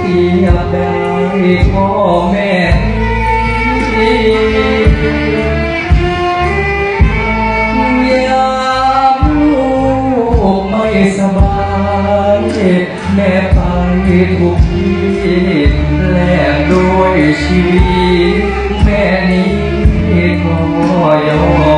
ทียบได้พ่อแม่ยามลูกไม่สบายแม่ไปทุกที่แลกด้วยชีวิตแม่นี้ก็ยอม